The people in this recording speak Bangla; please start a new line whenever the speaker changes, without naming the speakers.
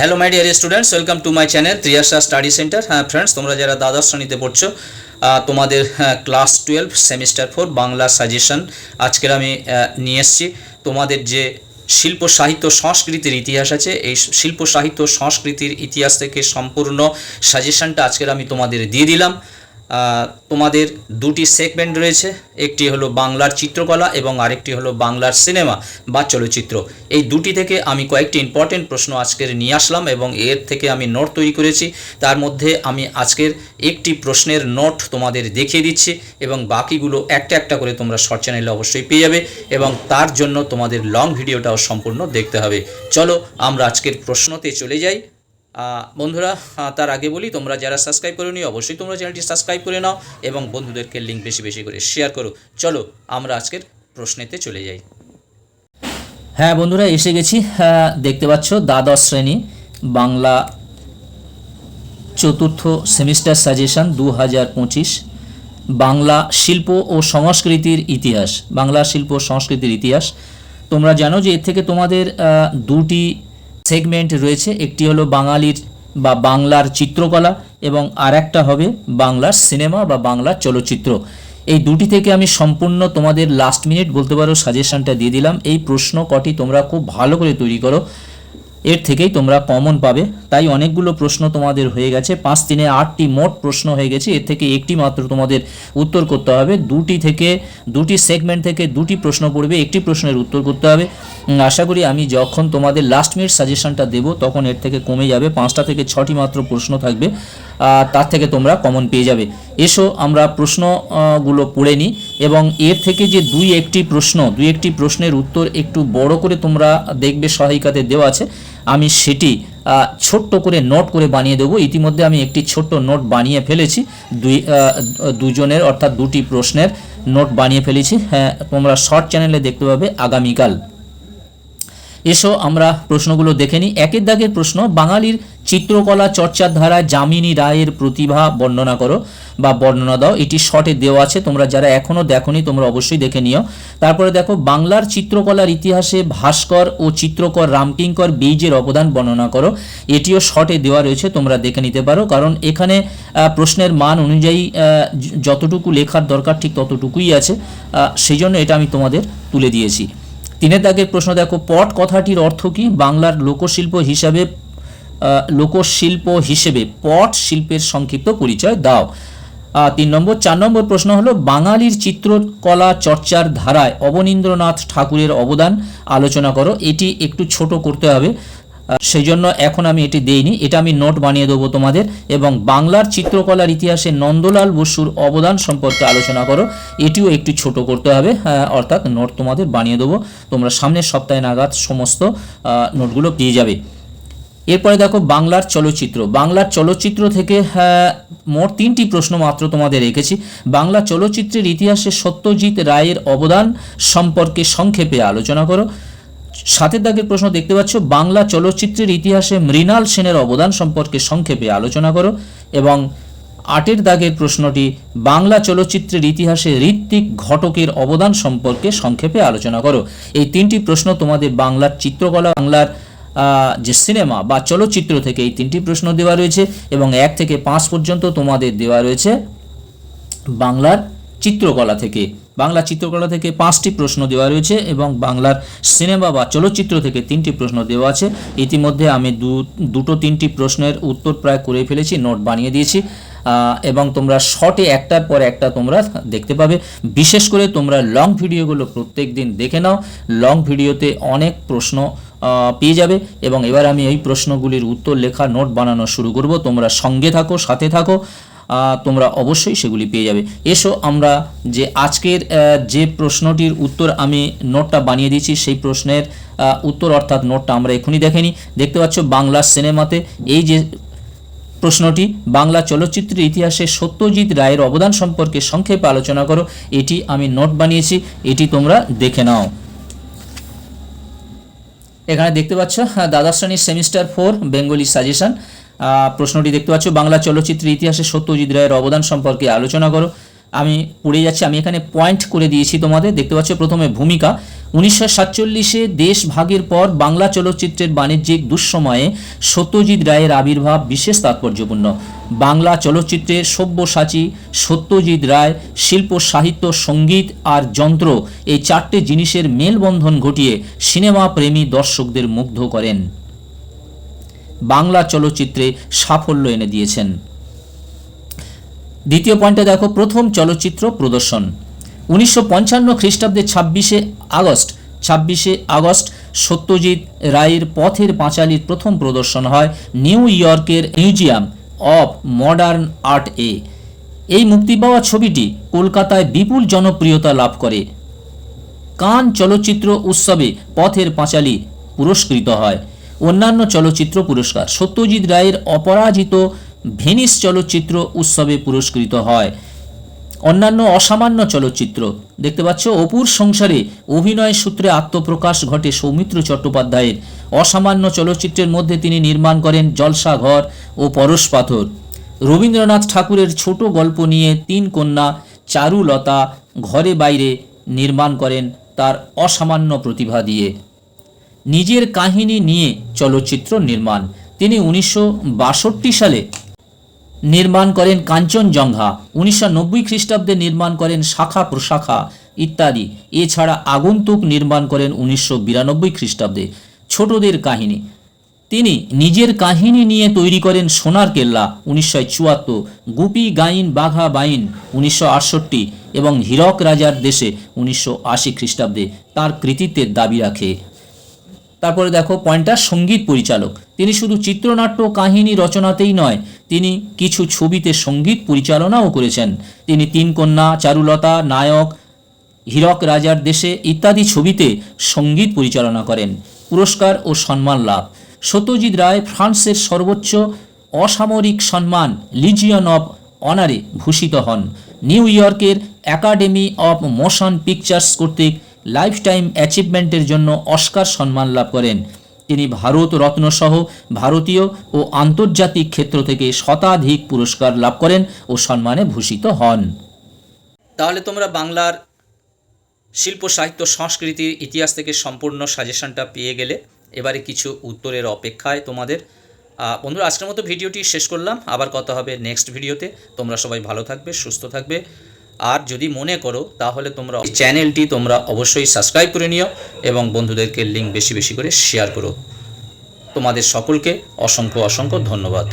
Hello my dear students welcome to my channel Triyasha study centre হ্যাঁ ফ্রেন্ডস তোমরা যারা দ্বাদশ শ্রেণীতে পড়ছো তোমাদের class twelve semester four Bangla suggestion আজকের আমি নিয়ে এসেছি। তোমাদের যে শিল্প, সাহিত্য, সংস্কৃতির ইতিহাস আছে, এই শিল্প, সাহিত্য, সংস্কৃতির ইতিহাস থেকে সম্পূর্ণ সাজেশনটা আজকের আমি তোমাদের দিয়ে দিলাম। তোমাদের দুটি সেগমেন্ট রয়েছে, একটি হলো বাংলার চিত্রকলা এবং আরেকটি হলো বাংলার সিনেমা বা চলচ্চিত্র। এই দুটি থেকে আমি কয়েকটি ইম্পর্টেন্ট প্রশ্ন আজকের নিয়ে আসলাম এবং এর থেকে আমি নোট তৈরি করেছি। তার মধ্যে আমি আজকের একটি প্রশ্নের নোট তোমাদের দেখিয়ে দিচ্ছি এবং বাকিগুলো একটা একটা করে তোমরা শর্ট চ্যানেলে অবশ্যই পেয়ে যাবে এবং তার জন্য তোমাদের লং ভিডিওটাও সম্পূর্ণ দেখতে হবে। চলো আমরা আজকের প্রশ্নতে চলে যাই। বন্ধুরা তার আগে বলি তোমরা যারা সাবস্ক্রাইব করে নিও অবশ্যই তোমরা চ্যানেলটি সাবস্ক্রাইব করে নাও এবং বন্ধুদেরকে লিঙ্ক বেশি বেশি করে শেয়ার করো। চলো আমরা আজকের প্রশ্নেতে চলে যাই।
হ্যাঁ বন্ধুরা এসে গেছি। হ্যাঁ, দেখতে পাচ্ছ দ্বাদশ শ্রেণি বাংলা চতুর্থ সেমিস্টার সাজেশন দু হাজার পঁচিশ বাংলা শিল্প ও সংস্কৃতির ইতিহাস বাংলা শিল্প সংস্কৃতির ইতিহাস। তোমরা জানো যে এর থেকে তোমাদের দুটি সেগমেন্ট রয়েছে, একটি হলো বাঙালির বা বাংলার চিত্রকলা এবং আর একটা হবে বাংলার সিনেমা বা বাংলার চলচ্চিত্র। এই দুটি থেকে আমি সম্পূর্ণ তোমাদের লাস্ট মিনিট বলতে পারো সাজেশনটা দিয়ে দিলাম। এই প্রশ্ন কটি তোমরা খুব ভালো করে তৈরি করো। এর থেকেই তোমরা কমন পাবে। তাই অনেকগুলো প্রশ্ন তোমাদের হয়ে গেছে। পাঁচ তিনে আটটি মোট প্রশ্ন হয়ে গেছে। এর থেকে একটি মাত্র তোমাদের উত্তর করতে হবে। দুটি থেকে, দুটি সেগমেন্ট থেকে দুটি প্রশ্ন পড়বে। একটি প্রশ্নের উত্তর করতে হবে। আশা করি আমি যখন তোমাদের লাস্ট মিনিট সাজেশনটা দেব, তখন এর থেকে কমে যাবে। পাঁচটা থেকে ছটি মাত্র প্রশ্ন থাকবে। তার থেকে তোমরা কমন পেয়ে যাবে। এসো, আমরা প্রশ্নগুলো পড়ে নিই। এবং এর থেকে যে দুই একটি প্রশ্ন, দুই একটি প্রশ্নের উত্তর একটু বড় করে তোমরা দেখবে, সহায়িকাতে দেওয়া আছে। আমি সেটি ছোট্ট করে নোট করে বানিয়ে দেবো। ইতিমধ্যে আমি একটি ছোট্ট নোট বানিয়ে ফেলেছি। দুই দুজনের অর্থাৎ দুটি প্রশ্নের নোট বানিয়ে ফেলেছি। হ্যাঁ তোমরা শর্ট চ্যানেলে দেখতে পাবে আগামীকাল। এসো আমরা প্রশ্নগুলো দেখে নিই। একের দাগের প্রশ্ন, বাঙালির চিত্রকলা চর্চার ধারা যামিনী রায়ের প্রতিভা বর্ণনা করো বা বর্ণনা দাও। এটি শর্টে দেওয়া আছে। তোমরা যারা এখনও দেখোনি, তোমরা অবশ্যই দেখে নিও। তারপরে দেখো, বাংলার চিত্রকলার ইতিহাসে ভাস্কর ও চিত্রকর রামকিঙ্কর বীজের অবদান বর্ণনা করো। এটিও শর্টে দেওয়া রয়েছে, তোমরা দেখে নিতে পারো। কারণ এখানে প্রশ্নের মান অনুযায়ী যতটুকু লেখার দরকার, ঠিক ততটুকুই আছে। সেই জন্য এটা আমি তোমাদের তুলে দিয়েছি। তিনের দাগের প্রশ্ন দেখো, পট কথাটির অর্থ কি? বাংলার লোকশিল্প হিসাবে লোকশিল্প হিসেবে পট শিল্পের সংক্ষিপ্ত পরিচয় দাও। তিন নম্বর, চার নম্বর প্রশ্ন হলো, বাঙালির চিত্রকলা চর্চার ধারায় অবনীন্দ্রনাথ ঠাকুরের অবদান আলোচনা করো। এটি একটু ছোট করতে হবে। সেই জন্য এখন আমি এটি দেইনি, এটা আমি নোট বানিয়ে দেবো তোমাদের। এবং বাংলার চিত্রকলার ইতিহাসে নন্দলাল বসুর অবদান সম্পর্কে আলোচনা করো। এটিও একটু ছোট করতে হবে অর্থাৎ নোট তোমাদের বানিয়ে দেবো। তোমরা সামনের সপ্তাহে নাগাদ সমস্ত নোটগুলো পেয়ে যাবে। এরপরে দেখো বাংলার চলচ্চিত্র। বাংলার চলচ্চিত্র থেকে হ্যাঁ, মোট তিনটি প্রশ্ন মাত্র তোমাদের রেখেছি। বাংলা চলচ্চিত্রের ইতিহাসে সত্যজিৎ রায়ের অবদান সম্পর্কে সংক্ষেপে আলোচনা করো। সাতের দাগের প্রশ্ন দেখতে পাচ্ছ বাংলা চলচ্চিত্রের ইতিহাসে মৃণাল সেনের অবদান সম্পর্কে সংক্ষেপে আলোচনা করো এবং আটের দাগের প্রশ্নটি বাংলা চলচ্চিত্রের ইতিহাসে ঋত্বিক ঘটকের অবদান সম্পর্কে সংক্ষেপে আলোচনা করো। এই তিনটি প্রশ্ন তোমাদের বাংলার চিত্রকলা বাংলার যে সিনেমা বা চলচ্চিত্র থেকে এই তিনটি প্রশ্ন দেওয়া রয়েছে এবং এক থেকে পাঁচ পর্যন্ত তোমাদের দেওয়া রয়েছে বাংলার চিত্রকলা থেকে। বাংলা চিত্রকলা থেকে পাঁচটি প্রশ্ন দেওয়া রয়েছে এবং বাংলার সিনেমা বা চলচ্চিত্র থেকে তিনটি প্রশ্ন দেওয়া আছে। ইতিমধ্যে আমি দু, দুটো তিনটি প্রশ্নের উত্তর প্রায় করে ফেলেছি, নোট বানিয়ে দিয়েছি। এবং তোমরা শর্টে একটার পর একটা তোমরা দেখতে পাবে। বিশেষ করে তোমরা লং ভিডিওগুলো প্রত্যেক দিন দেখে নাও। লং ভিডিওতে অনেক প্রশ্ন পেয়ে যাবে। এবং এবার আমি এই প্রশ্নগুলির উত্তর লেখা নোট বানানো শুরু করব। তোমরা সঙ্গে থাকো, সাথে থাকো। তোমরা অবশ্যই সেগুলি পেয়ে যাবে। এসো আমরা যে আজকের যে প্রশ্নটির উত্তর আমি নোটটা বানিয়ে দিয়েছি, সেই প্রশ্নের উত্তর অর্থাৎ নোটটা আমরা এখনই দেখেনি। দেখতে পাচ্ছ বাংলা সিনেমাতে এই যে প্রশ্নটি, বাংলা চলচ্চিত্রের ইতিহাসে সত্যজিৎ রায়ের অবদান সম্পর্কে সংক্ষেপে আলোচনা করো। এটি আমি নোট বানিয়েছি, এটি তোমরা দেখে নাও। এখানে দেখতে পাচ্ছ হ্যাঁ, দ্বাদশ শ্রেণির সেমিস্টার ফোর বেঙ্গলি সাজেশন প্রশ্নটি দেখতে পাচ্ছ বাংলা চলচ্চিত্রের ইতিহাসে সত্যজিৎ রায়ের অবদান সম্পর্কে আলোচনা করো। আমি পড়ে যাচ্ছি আমি এখানে পয়েন্ট করে দিয়েছি তোমাদের। দেখতে পাচ্ছ প্রথমে ভূমিকা। উনিশশো সাতচল্লিশে দেশ ভাগের পর বাংলা চলচ্চিত্রের বাণিজ্যিক দুঃসময়ে সত্যজিৎ রায়ের আবির্ভাব বিশেষ তাৎপর্যপূর্ণ। বাংলা চলচ্চিত্রের সব্যসাচী সত্যজিৎ রায়, শিল্প, সাহিত্য, সংগীত আর যন্ত্র এই চারটে জিনিসের মেলবন্ধন ঘটিয়ে সিনেমা প্রেমী দর্শকদের মুগ্ধ করেন। বাংলা চলচ্চিত্রে সাফল্য এনে দিয়েছেন। দ্বিতীয় পয়েন্টে দেখো, প্রথম চলচ্চিত্র প্রদর্শন। উনিশশো পঞ্চান্ন খ্রিস্টাব্দে ছাব্বিশে আগস্ট ছাব্বিশে আগস্ট সত্যজিৎ রায়ের পথের পাঁচালীর প্রথম প্রদর্শন হয় নিউ ইয়র্কের মিউজিয়াম অফ মডার্ন আর্ট এ। এই মুক্তি পাওয়া ছবিটি কলকাতায় বিপুল জনপ্রিয়তা লাভ করে। কান চলচ্চিত্র উৎসবে পথের পাঁচালী পুরস্কৃত হয়। অন্যান্য চলচ্চিত্র পুরস্কার সত্যজিৎ রায়ের অপরাজিত ভেনিস চলচ্চিত্র উৎসবে পুরস্কৃত হয়। অন্যান্য অসামান্য চলচ্চিত্র। দেখতে পাচ্ছ, অপুর সংসারে অভিনয় সূত্রে আত্মপ্রকাশ ঘটে সৌমিত্র চট্টোপাধ্যায়ের। অসামান্য চলচ্চিত্রের মধ্যে তিনি নির্মাণ করেন জলসাঘর ও পরশ পাথর। রবীন্দ্রনাথ ঠাকুরের ছোট গল্প নিয়ে তিন কন্যা চারুলতা ঘরে বাইরে নির্মাণ করেন তার অসামান্য প্রতিভা দিয়ে। নিজের কাহিনী নিয়ে চলচ্চিত্র নির্মাণ। তিনি উনিশশো বাষট্টি সালে নির্মাণ করেন কাঞ্চনজঙ্ঘা, উনিশশো নব্বই খ্রিস্টাব্দে নির্মাণ করেন শাখা প্রশাখা ইত্যাদি। এছাড়া আগন্তুক নির্মাণ করেন উনিশশো বিরানব্বই খ্রিস্টাব্দে। ছোটদের কাহিনী। তিনি নিজের কাহিনী নিয়ে তৈরি করেন সোনার কেল্লা, উনিশশো চুয়াত্তর, গুপি গাইন বাঘা বাইন, উনিশশো আটষট্টি এবং হীরক রাজার দেশে, উনিশশো আশি খ্রিস্টাব্দে। তার কৃতিত্বের দাবি রাখে। তারপরে দেখো, পয়েন্টটা সংগীত পরিচালক। তিনি শুধু চিত্রনাট্য কাহিনী রচনাতেই নয়, তিনি কিছু ছবিতে সংগীত পরিচালনাও করেছেন। তিনি তিন কন্যা, চারুলতা, নায়ক, হীরক রাজার দেশে ইত্যাদি ছবিতে সংগীত পরিচালনা করেন। পুরস্কার ও সম্মান লাভ। সত্যজিৎ রায় ফ্রান্সের সর্বোচ্চ অসামরিক সম্মান, লিজিয়ন অফ অনারে ভূষিত হন। নিউ ইয়র্কের অ্যাকাডেমি অফ মোশন পিকচার্স কর্তৃক লাইফ টাইম অ্যাচিভমেন্টের জন্য অস্কার সম্মান লাভ করেন। তিনি ভারত রত্নসহ ভারতীয় ও আন্তর্জাতিক ক্ষেত্র থেকে শতাধিক পুরস্কার লাভ করেন ও সম্মানে ভূষিত হন।
তাহলে তোমরা বাংলার শিল্প, সাহিত্য, সংস্কৃতির ইতিহাস থেকে সম্পূর্ণ সাজেশনটা পেয়ে গেলে, এবারে কিছু উত্তরের অপেক্ষায় তোমাদের। বন্ধুরা, আজকের মতো ভিডিওটি শেষ করলাম। আবার কথা হবে নেক্সট ভিডিওতে তোমরা সবাই ভালো থাকবে, সুস্থ থাকবে। আর যদি মনে করো, তাহলে তোমরা চ্যানেলটি তোমরা অবশ্যই সাবস্ক্রাইব করে নিও এবং বন্ধুদেরকে লিঙ্ক বেশি বেশি করে শেয়ার করো। তোমাদের সকলকে অসংখ্য অসংখ্য ধন্যবাদ।